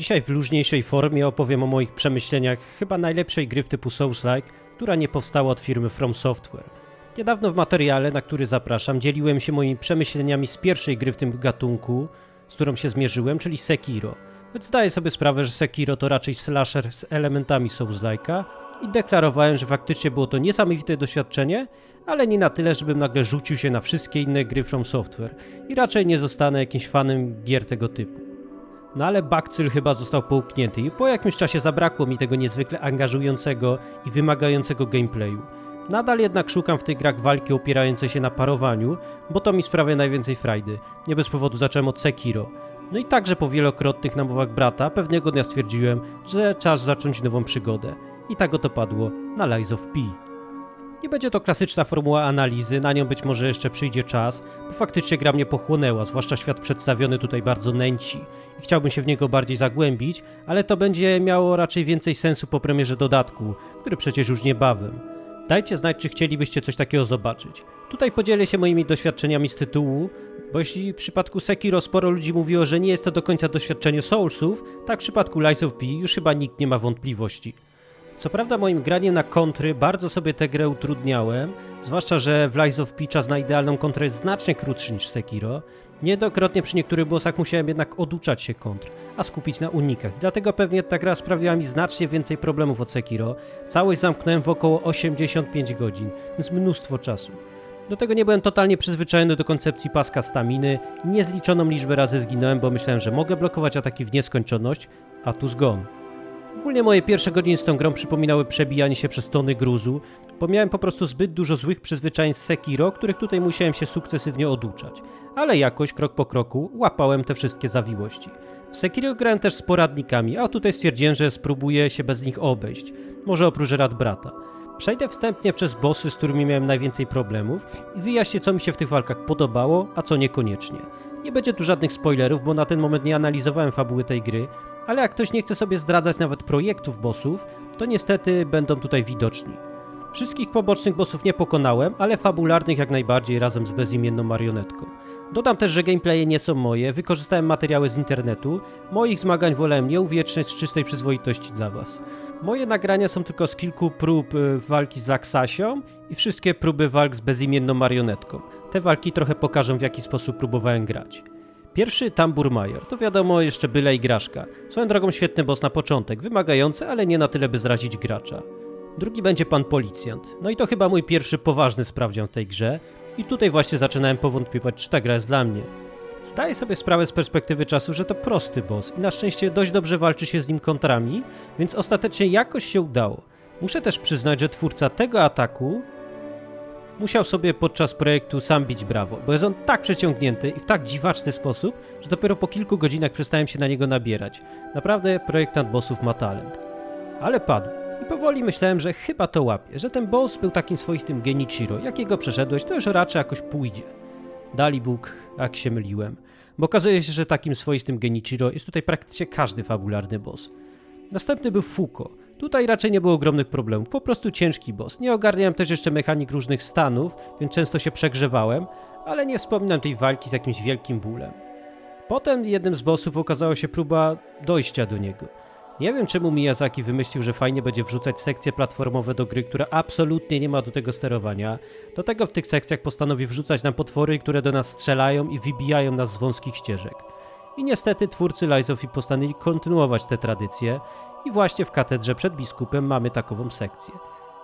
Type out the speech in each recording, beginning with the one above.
Dzisiaj w luźniejszej formie opowiem o moich przemyśleniach chyba najlepszej gry w typu Souls-like, która nie powstała od firmy From Software. Niedawno w materiale, na który zapraszam, dzieliłem się moimi przemyśleniami z pierwszej gry w tym gatunku, z którą się zmierzyłem, czyli Sekiro. Więc zdaję sobie sprawę, że Sekiro to raczej slasher z elementami Souls-like'a i deklarowałem, że faktycznie było to niesamowite doświadczenie, ale nie na tyle, żebym nagle rzucił się na wszystkie inne gry From Software i raczej nie zostanę jakimś fanem gier tego typu. No ale bakcyl chyba został połknięty i po jakimś czasie zabrakło mi tego niezwykle angażującego i wymagającego gameplayu. Nadal jednak szukam w tych grach walki opierającej się na parowaniu, bo to mi sprawia najwięcej frajdy. Nie bez powodu zacząłem od Sekiro. No i także po wielokrotnych namowach brata pewnego dnia stwierdziłem, że czas zacząć nową przygodę. I tak oto padło na Lies of P. Nie będzie to klasyczna formuła analizy, na nią być może jeszcze przyjdzie czas, bo faktycznie gra mnie pochłonęła, zwłaszcza świat przedstawiony tutaj bardzo nęci i chciałbym się w niego bardziej zagłębić, ale to będzie miało raczej więcej sensu po premierze dodatku, który przecież już niebawem. Dajcie znać, czy chcielibyście coś takiego zobaczyć. Tutaj podzielę się moimi doświadczeniami z tytułu, bo jeśli w przypadku Sekiro sporo ludzi mówiło, że nie jest to do końca doświadczenie Soulsów, tak w przypadku Lies of P już chyba nikt nie ma wątpliwości. Co prawda moim graniem na kontry bardzo sobie tę grę utrudniałem, zwłaszcza, że w Lies of P czas na idealną kontrę jest znacznie krótszy niż Sekiro. Niejednokrotnie przy niektórych bossach musiałem jednak oduczać się kontr, a skupić na unikach. Dlatego pewnie ta gra sprawiła mi znacznie więcej problemów od Sekiro. Całość zamknąłem w około 85 godzin, więc mnóstwo czasu. Do tego nie byłem totalnie przyzwyczajony do koncepcji paska staminy i niezliczoną liczbę razy zginąłem, bo myślałem, że mogę blokować ataki w nieskończoność, a tu zgon. Ogólnie moje pierwsze godziny z tą grą przypominały przebijanie się przez tony gruzu, bo miałem po prostu zbyt dużo złych przyzwyczajeń z Sekiro, których tutaj musiałem się sukcesywnie oduczać. Ale jakoś, krok po kroku, łapałem te wszystkie zawiłości. W Sekiro grałem też z poradnikami, a tutaj stwierdziłem, że spróbuję się bez nich obejść. Może oprócz rad brata. Przejdę wstępnie przez bossy, z którymi miałem najwięcej problemów i wyjaśnię, co mi się w tych walkach podobało, a co niekoniecznie. Nie będzie tu żadnych spoilerów, bo na ten moment nie analizowałem fabuły tej gry, ale jak ktoś nie chce sobie zdradzać nawet projektów bossów, to niestety będą tutaj widoczni. Wszystkich pobocznych bossów nie pokonałem, ale fabularnych jak najbardziej razem z bezimienną marionetką. Dodam też, że gameplaye nie są moje, wykorzystałem materiały z internetu, moich zmagań wolałem nie uwieczniać z czystej przyzwoitości dla was. Moje nagrania są tylko z kilku prób y, walki z Laksasią i wszystkie próby walk z bezimienną marionetką. Te walki trochę pokażą w jaki sposób próbowałem grać. Pierwszy Tambur Major, to wiadomo jeszcze byle igraszka. Swoją drogą świetny boss na początek, wymagający, ale nie na tyle by zrazić gracza. Drugi będzie pan policjant. No i to chyba mój pierwszy poważny sprawdzian w tej grze. I tutaj właśnie zaczynałem powątpiewać, czy ta gra jest dla mnie. Zdaję sobie sprawę z perspektywy czasu, że to prosty boss i na szczęście dość dobrze walczy się z nim kontrami, więc ostatecznie jakoś się udało. Muszę też przyznać, że twórca tego ataku musiał sobie podczas projektu sam bić brawo, bo jest on tak przeciągnięty i w tak dziwaczny sposób, że dopiero po kilku godzinach przestałem się na niego nabierać. Naprawdę projektant bossów ma talent. Ale padł. I powoli myślałem, że chyba to łapie, że ten boss był takim swoistym Genichiro. Jakiego przeszedłeś, to już raczej jakoś pójdzie. Dali Bóg, jak się myliłem. Bo okazuje się, że takim swoistym Genichiro jest tutaj praktycznie każdy fabularny boss. Następny był Fuko. Tutaj raczej nie było ogromnych problemów, po prostu ciężki boss. Nie ogarniałem też jeszcze mechanik różnych stanów, więc często się przegrzewałem, ale nie wspominam tej walki z jakimś wielkim bólem. Potem jednym z bossów okazała się próba dojścia do niego. Nie wiem czemu Miyazaki wymyślił, że fajnie będzie wrzucać sekcje platformowe do gry, która absolutnie nie ma do tego sterowania. Do tego w tych sekcjach postanowi wrzucać nam potwory, które do nas strzelają i wybijają nas z wąskich ścieżek. I niestety twórcy Lies of P postanowili kontynuować tę tradycję i właśnie w katedrze przed biskupem mamy takową sekcję.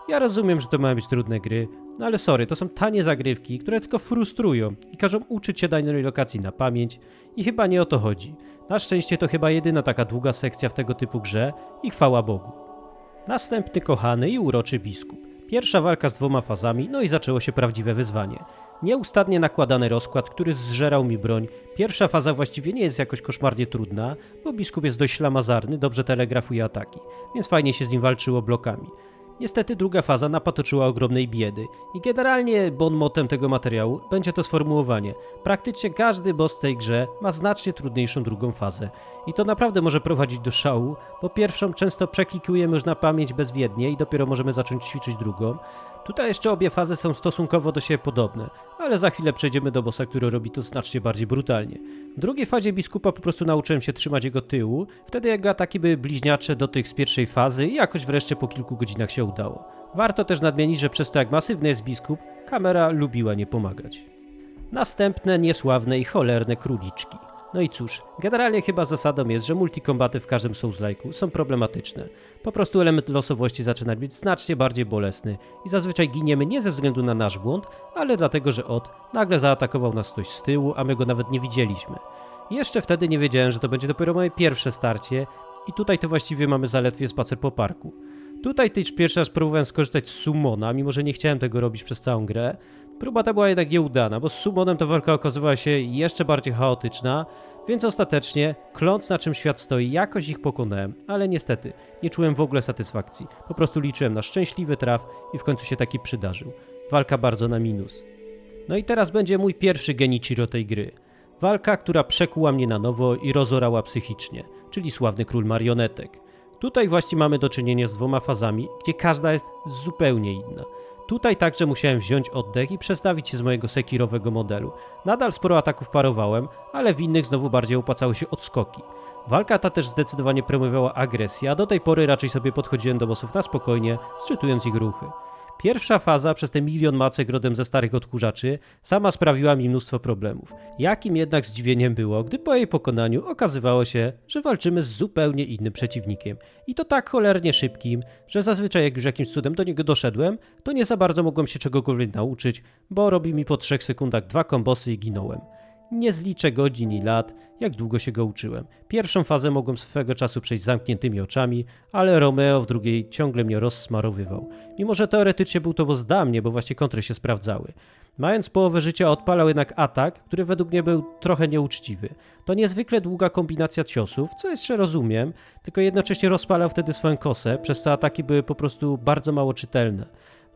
Ja rozumiem, że to mają być trudne gry, no ale sorry, to są tanie zagrywki, które tylko frustrują i każą uczyć się danej lokacji na pamięć i chyba nie o to chodzi. Na szczęście to chyba jedyna taka długa sekcja w tego typu grze i chwała Bogu. Następny kochany i uroczy biskup. Pierwsza walka z dwoma fazami, no i zaczęło się prawdziwe wyzwanie. Nieustannie nakładany rozkład, który zżerał mi broń. Pierwsza faza właściwie nie jest jakoś koszmarnie trudna, bo biskup jest dość ślamazarny, dobrze telegrafuje ataki, więc fajnie się z nim walczyło blokami. Niestety druga faza napatoczyła ogromnej biedy i generalnie bon motem tego materiału będzie to sformułowanie. Praktycznie każdy boss w tej grze ma znacznie trudniejszą drugą fazę i to naprawdę może prowadzić do szału, bo pierwszą często przeklikujemy już na pamięć bezwiednie i dopiero możemy zacząć ćwiczyć drugą. Tutaj jeszcze obie fazy są stosunkowo do siebie podobne, ale za chwilę przejdziemy do bossa, który robi to znacznie bardziej brutalnie. W drugiej fazie biskupa po prostu nauczyłem się trzymać jego tyłu, wtedy jego ataki były bliźniacze do tych z pierwszej fazy i jakoś wreszcie po kilku godzinach się udało. Warto też nadmienić, że przez to jak masywny jest biskup, kamera lubiła nie pomagać. Następne niesławne i cholerne króliczki. No i cóż, generalnie chyba zasadą jest, że multikombaty w każdym Souls-like'u są problematyczne. Po prostu element losowości zaczyna być znacznie bardziej bolesny i zazwyczaj giniemy nie ze względu na nasz błąd, ale dlatego, że od nagle zaatakował nas ktoś z tyłu, a my go nawet nie widzieliśmy. Jeszcze wtedy nie wiedziałem, że to będzie dopiero moje pierwsze starcie i tutaj to właściwie mamy zaledwie spacer po parku. Tutaj też pierwszy raz próbowałem skorzystać z summona, mimo że nie chciałem tego robić przez całą grę. Próba ta była jednak nieudana, bo z summonem ta walka okazywała się jeszcze bardziej chaotyczna, więc ostatecznie, kląc na czym świat stoi, jakoś ich pokonałem, ale niestety nie czułem w ogóle satysfakcji. Po prostu liczyłem na szczęśliwy traf i w końcu się taki przydarzył. Walka bardzo na minus. No i teraz będzie mój pierwszy Genichiro tej gry. Walka, która przekuła mnie na nowo i rozorała psychicznie, czyli sławny król marionetek. Tutaj właśnie mamy do czynienia z dwoma fazami, gdzie każda jest zupełnie inna. Tutaj także musiałem wziąć oddech i przestawić się z mojego sekirowego modelu. Nadal sporo ataków parowałem, ale w innych znowu bardziej opłacały się odskoki. Walka ta też zdecydowanie promowiała agresję, a do tej pory raczej sobie podchodziłem do bossów na spokojnie, sczytując ich ruchy. Pierwsza faza przez te milion macek rodem ze starych odkurzaczy sama sprawiła mi mnóstwo problemów. Jakim jednak zdziwieniem było, gdy po jej pokonaniu okazywało się, że walczymy z zupełnie innym przeciwnikiem. I to tak cholernie szybkim, że zazwyczaj jak już jakimś cudem do niego doszedłem, to nie za bardzo mogłem się czegokolwiek nauczyć, bo robi mi po 3 sekundach dwa kombosy i ginąłem. Nie zliczę godzin i lat, jak długo się go uczyłem. Pierwszą fazę mogłem swego czasu przejść zamkniętymi oczami, ale Romeo w drugiej ciągle mnie rozsmarowywał. Mimo, że teoretycznie był to mnie, bo właśnie kontry się sprawdzały. Mając połowę życia odpalał jednak atak, który według mnie był trochę nieuczciwy. To niezwykle długa kombinacja ciosów, co jeszcze rozumiem, tylko jednocześnie rozpalał wtedy swoją kosę, przez co ataki były po prostu bardzo mało czytelne.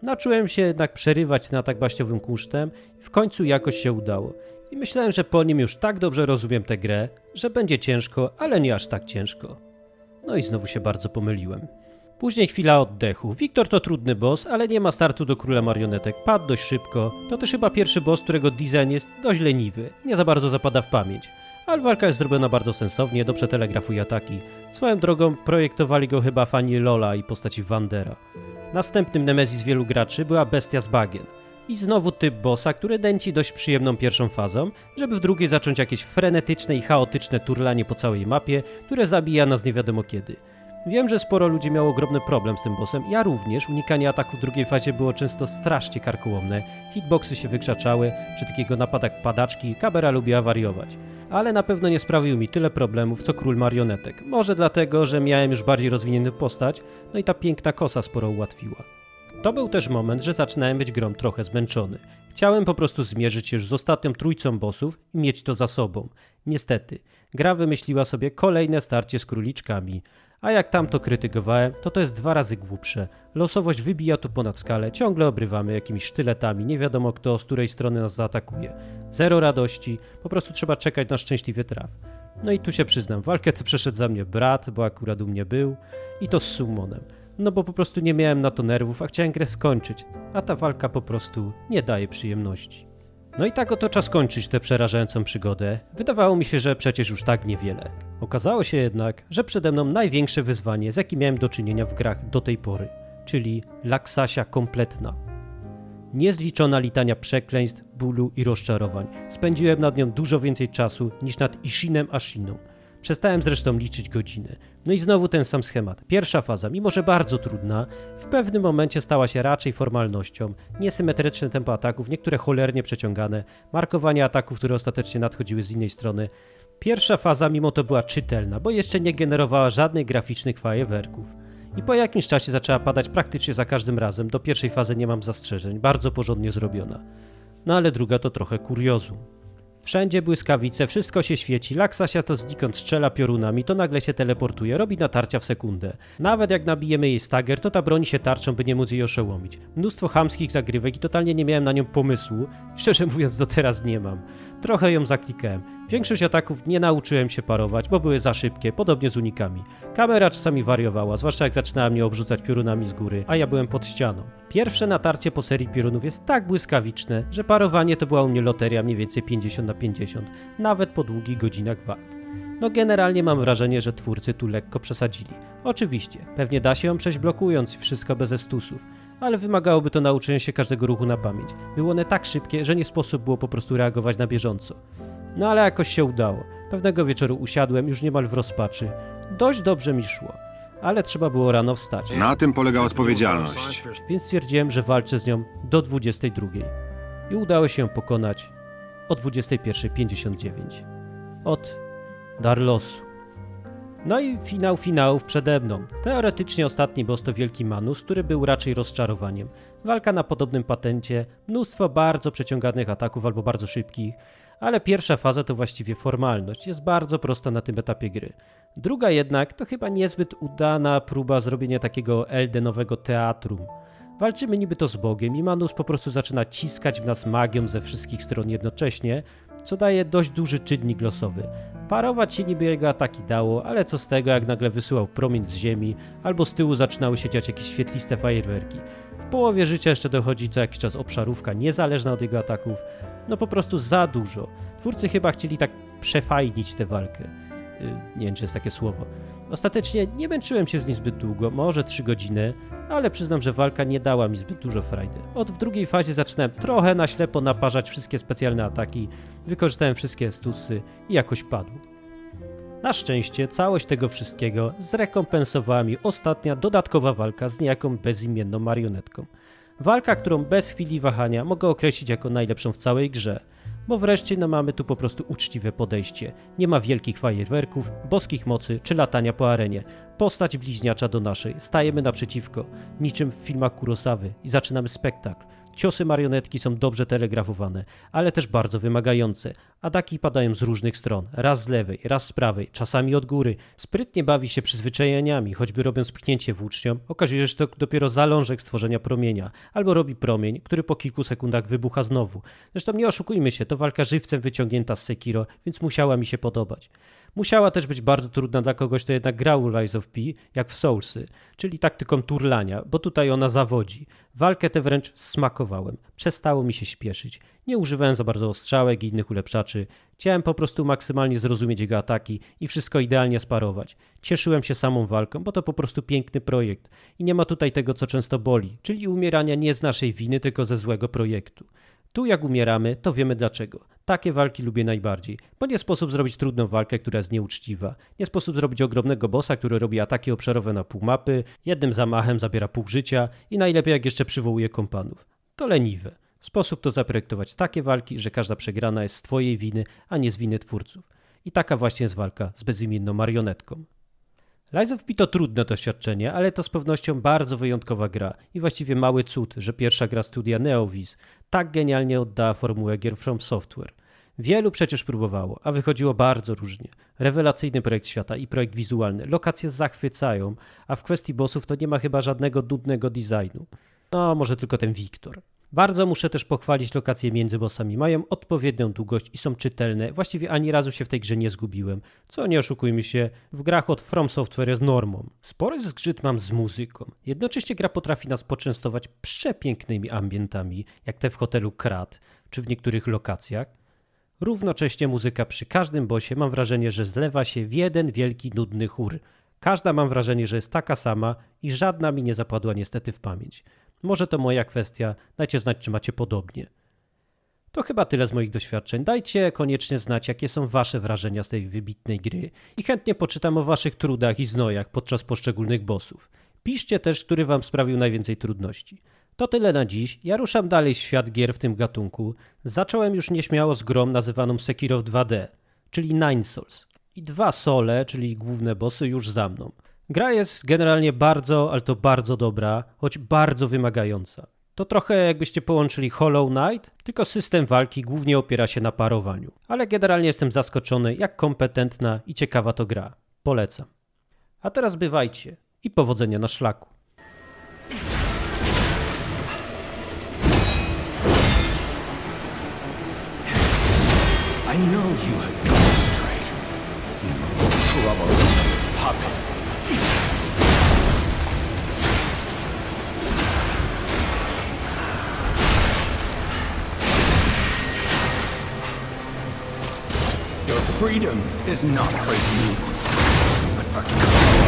Nauczyłem się jednak przerywać na tak baściowym kunsztem i w końcu jakoś się udało. I myślałem, że po nim już tak dobrze rozumiem tę grę, że będzie ciężko, ale nie aż tak ciężko. No i znowu się bardzo pomyliłem. Później chwila oddechu. Wiktor to trudny boss, ale nie ma startu do króla marionetek. Padł dość szybko. To też chyba pierwszy boss, którego design jest dość leniwy. Nie za bardzo zapada w pamięć. Ale walka jest zrobiona bardzo sensownie, dobrze telegrafuje ataki. Swoją drogą projektowali go chyba fani Lola i postaci Wandera. Następnym Nemezis wielu graczy była bestia z bagien. I znowu typ bossa, który dęci dość przyjemną pierwszą fazą, żeby w drugiej zacząć jakieś frenetyczne i chaotyczne turlanie po całej mapie, które zabija nas nie wiadomo kiedy. Wiem, że sporo ludzi miało ogromny problem z tym bossem, ja również. Unikanie ataku w drugiej fazie było często strasznie karkołomne, hitboxy się wykrzaczały, przy takiego napadach padaczki kamera lubiła wariować. Ale na pewno nie sprawił mi tyle problemów co król marionetek. Może dlatego, że miałem już bardziej rozwiniętą postać, no i ta piękna kosa sporo ułatwiła. To był też moment, że zaczynałem być grom trochę zmęczony. Chciałem po prostu zmierzyć się już z ostatnią trójcą bossów i mieć to za sobą. Niestety, gra wymyśliła sobie kolejne starcie z króliczkami. A jak tam to krytykowałem, to to jest dwa razy głupsze. Losowość wybija tu ponad skalę, ciągle obrywamy jakimiś sztyletami, nie wiadomo kto z której strony nas zaatakuje. Zero radości, po prostu trzeba czekać na szczęśliwy traf. No i tu się przyznam, walkę przeszedł za mnie brat, bo akurat u mnie był, i to z summonem. No bo po prostu nie miałem na to nerwów, a chciałem grę skończyć, a ta walka po prostu nie daje przyjemności. No i tak oto czas kończyć tę przerażającą przygodę. Wydawało mi się, że przecież już tak niewiele. Okazało się jednak, że przede mną największe wyzwanie, z jakim miałem do czynienia w grach do tej pory, czyli laksasia kompletna. Niezliczona litania przekleństw, bólu i rozczarowań. Spędziłem nad nią dużo więcej czasu niż nad Ishinem Ashiną. Przestałem zresztą liczyć godziny. No i znowu ten sam schemat. Pierwsza faza, mimo że bardzo trudna, w pewnym momencie stała się raczej formalnością. Niesymetryczne tempo ataków, niektóre cholernie przeciągane, markowanie ataków, które ostatecznie nadchodziły z innej strony. Pierwsza faza mimo to była czytelna, bo jeszcze nie generowała żadnych graficznych fajerwerków. I po jakimś czasie zaczęła padać praktycznie za każdym razem. Do pierwszej fazy nie mam zastrzeżeń, bardzo porządnie zrobiona. No ale druga to trochę kuriozum. Wszędzie błyskawice, wszystko się świeci, Laksasia to znikąd strzela piorunami, to nagle się teleportuje, robi natarcia w sekundę. Nawet jak nabijemy jej stagger, to ta broni się tarczą, by nie móc jej oszołomić. Mnóstwo chamskich zagrywek i totalnie nie miałem na nią pomysłu. Szczerze mówiąc, do teraz nie mam. Trochę ją zaklikałem. Większość ataków nie nauczyłem się parować, bo były za szybkie, podobnie z unikami. Kamera czasami wariowała, zwłaszcza jak zaczynała mnie obrzucać piorunami z góry, a ja byłem pod ścianą. Pierwsze natarcie po serii piorunów jest tak błyskawiczne, że parowanie to była u mnie loteria mniej więcej 50 na 50, nawet po długich godzinach walk. No generalnie mam wrażenie, że twórcy tu lekko przesadzili. Oczywiście, pewnie da się ją przejść blokując wszystko bez estusów, ale wymagałoby to nauczenia się każdego ruchu na pamięć. Były one tak szybkie, że nie sposób było po prostu reagować na bieżąco. No ale jakoś się udało. Pewnego wieczoru usiadłem już niemal w rozpaczy. Dość dobrze mi szło, ale trzeba było rano wstać. Na tym polega odpowiedzialność. Więc stwierdziłem, że walczę z nią do 22. I udało się ją pokonać o 21.59. Od Darlosu. No i finał finałów przede mną. Teoretycznie ostatni boss to Wielki Manus, który był raczej rozczarowaniem. Walka na podobnym patencie, mnóstwo bardzo przeciąganych ataków albo bardzo szybkich, ale pierwsza faza to właściwie formalność, jest bardzo prosta na tym etapie gry. Druga jednak to chyba niezbyt udana próba zrobienia takiego Eldenowego teatrum. Walczymy niby to z Bogiem i Manus po prostu zaczyna ciskać w nas magią ze wszystkich stron jednocześnie, co daje dość duży czynnik losowy. Parować się niby jego ataki dało, ale co z tego jak nagle wysyłał promień z ziemi, albo z tyłu zaczynały się dziać jakieś świetliste fajerwerki. W połowie życia jeszcze dochodzi co jakiś czas obszarówka niezależna od jego ataków, no po prostu za dużo. Twórcy chyba chcieli tak przefajnić tę walkę. Yy, nie wiem czy jest takie słowo. Ostatecznie nie męczyłem się z nim zbyt długo, może 3 godziny, ale przyznam, że walka nie dała mi zbyt dużo frajdy. Od w drugiej fazie zaczynałem trochę na ślepo naparzać wszystkie specjalne ataki, wykorzystałem wszystkie stusy i jakoś padł. Na szczęście całość tego wszystkiego zrekompensowała mi ostatnia dodatkowa walka z niejaką bezimienną marionetką. Walka, którą bez chwili wahania mogę określić jako najlepszą w całej grze, bo wreszcie no mamy tu po prostu uczciwe podejście. Nie ma wielkich fajerwerków, boskich mocy czy latania po arenie. Postać bliźniacza do naszej. Stajemy naprzeciwko, niczym w filmach Kurosawy i zaczynamy spektakl. Ciosy marionetki są dobrze telegrafowane, ale też bardzo wymagające. Ataki padają z różnych stron, raz z lewej, raz z prawej, czasami od góry. Sprytnie bawi się przyzwyczajeniami, choćby robiąc pchnięcie włócznią, okazuje się, że to dopiero zalążek stworzenia promienia, albo robi promień, który po kilku sekundach wybucha znowu. Zresztą nie oszukujmy się, to walka żywcem wyciągnięta z Sekiro, więc musiała mi się podobać. Musiała też być bardzo trudna dla kogoś, kto jednak grał Rise of P, jak w Soulsy, czyli taktyką turlania, bo tutaj ona zawodzi. Walkę tę wręcz smakowałem. Przestało mi się śpieszyć. Nie używałem za bardzo ostrzałek i innych ulepszaczy. Chciałem po prostu maksymalnie zrozumieć jego ataki i wszystko idealnie sparować. Cieszyłem się samą walką, bo to po prostu piękny projekt. I nie ma tutaj tego, co często boli, czyli umierania nie z naszej winy, tylko ze złego projektu. Tu jak umieramy, to wiemy dlaczego. Takie walki lubię najbardziej, bo nie sposób zrobić trudną walkę, która jest nieuczciwa. Nie sposób zrobić ogromnego bossa, który robi ataki obszarowe na pół mapy, jednym zamachem zabiera pół życia i najlepiej jak jeszcze przywołuje kompanów. To leniwe. Sposób to zaprojektować takie walki, że każda przegrana jest z twojej winy, a nie z winy twórców. I taka właśnie jest walka z bezimienną marionetką. Lies of P to trudne doświadczenie, ale to z pewnością bardzo wyjątkowa gra i właściwie mały cud, że pierwsza gra studia Neovis tak genialnie oddała formułę gier From Software. Wielu przecież próbowało, a wychodziło bardzo różnie. Rewelacyjny projekt świata i projekt wizualny, lokacje zachwycają, a w kwestii bossów to nie ma chyba żadnego nudnego designu. No, może tylko ten Wiktor. Bardzo muszę też pochwalić lokacje między bossami. Mają odpowiednią długość i są czytelne. Właściwie ani razu się w tej grze nie zgubiłem. Co nie oszukujmy się, w grach od From Software jest normą. Spory zgrzyt mam z muzyką. Jednocześnie gra potrafi nas poczęstować przepięknymi ambientami, jak te w hotelu Krat, czy w niektórych lokacjach. Równocześnie muzyka przy każdym bosie mam wrażenie, że zlewa się w jeden wielki nudny chór. Każda mam wrażenie, że jest taka sama i żadna mi nie zapadła niestety w pamięć. Może to moja kwestia, dajcie znać, czy macie podobnie. To chyba tyle z moich doświadczeń. Dajcie koniecznie znać, jakie są wasze wrażenia z tej wybitnej gry i chętnie poczytam o waszych trudach i znojach podczas poszczególnych bossów. Piszcie też, który wam sprawił najwięcej trudności. To tyle na dziś. Ja ruszam dalej w świat gier w tym gatunku. Zacząłem już nieśmiało z grą nazywaną Sekiro w 2D, czyli Nine Souls. I dwa sole, czyli główne bossy, już za mną. Gra jest generalnie bardzo, ale to bardzo dobra, choć bardzo wymagająca. To trochę jakbyście połączyli Hollow Knight, tylko system walki głównie opiera się na parowaniu. Ale generalnie jestem zaskoczony, jak kompetentna i ciekawa to gra. Polecam. A teraz bywajcie i powodzenia na szlaku. I know you have Freedom is not for you, but for